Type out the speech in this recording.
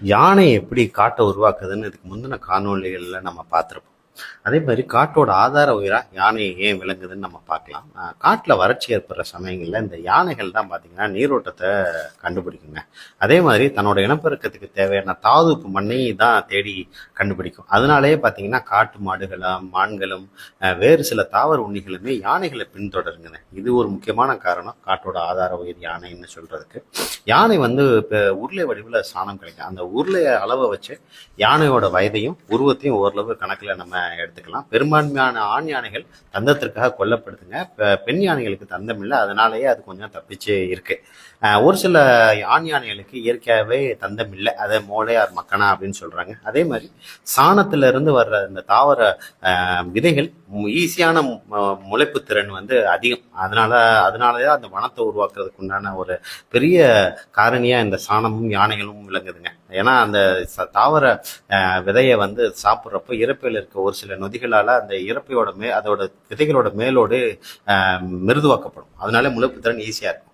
யானை எப்படி காட்டை உருவாக்குதுன்னு இதுக்கு முந்தின காணொளிகளில் நம்ம பார்த்துருப்போம். அதே மாதிரி காட்டோட ஆதார உயிரா யானையை ஏன் விளங்குதுன்னு நம்ம பார்க்கலாம். காட்டில் வறட்சி ஏற்படுற சமயங்களில் இந்த யானைகள் தான் பார்த்தீங்கன்னா நீரோட்டத்தை கண்டுபிடிக்குங்க. அதே மாதிரி தன்னோட இனப்பெருக்கத்துக்கு தேவையான தாதுப்பு மண்ணை தான் தேடி கண்டுபிடிக்கும். அதனாலேயே பார்த்தீங்கன்னா காட்டு மாடுகளும் மான்களும் வேறு சில தாவர உண்ணிகளுமே யானைகளை பின்தொடருங்க இது ஒரு முக்கியமான காரணம் காட்டோட ஆதார உயிர் யானைன்னு சொல்றதுக்கு. யானை வந்து இப்போ உருளை வடிவில் சாணம் கிடைக்கும் அந்த உருளை அளவை வச்சு யானையோட வயதையும் உருவத்தையும் ஓரளவு கணக்கில் நம்ம எடுத்துக்கலாம். பெரும்பான்மையான ஆண் யானைகள் தந்தத்திற்காக கொல்லப்படுதுங்க. பெண் யானைகளுக்கு தந்தம் இல்லை. அதனாலேயே அது கொஞ்சம் தப்பிச்சு இருக்கு. ஒரு சில ஆண் யானைகளுக்கு இயற்கையாகவே தந்தம் இல்லை. அதை மோளையார் மக்கனா அப்படின்னு சொல்றாங்க. அதே மாதிரி சாணத்துல இருந்து வர்ற இந்த தாவர விதைகள் ஈஸியான முளைப்பு திறன் வந்து அதிகம். அதனால அதனாலதான் அந்த வனத்தை உருவாக்குறதுக்கு உண்டான ஒரு பெரிய காரணியா இந்த சாணமும் யானைகளும் விளங்குதுங்க. ஏன்னா அந்த ச- தாவர விதையை வந்து சாப்பிட்றப்போ இறப்பையில் இருக்க ஒரு சில நொதிகளால் அந்த இறப்பையோட மே அதோட விதைகளோட மேலோடு மிருதுவாக்கப்படும். அதனால முளைப்பு திறன் ஈஸியாக இருக்கும்.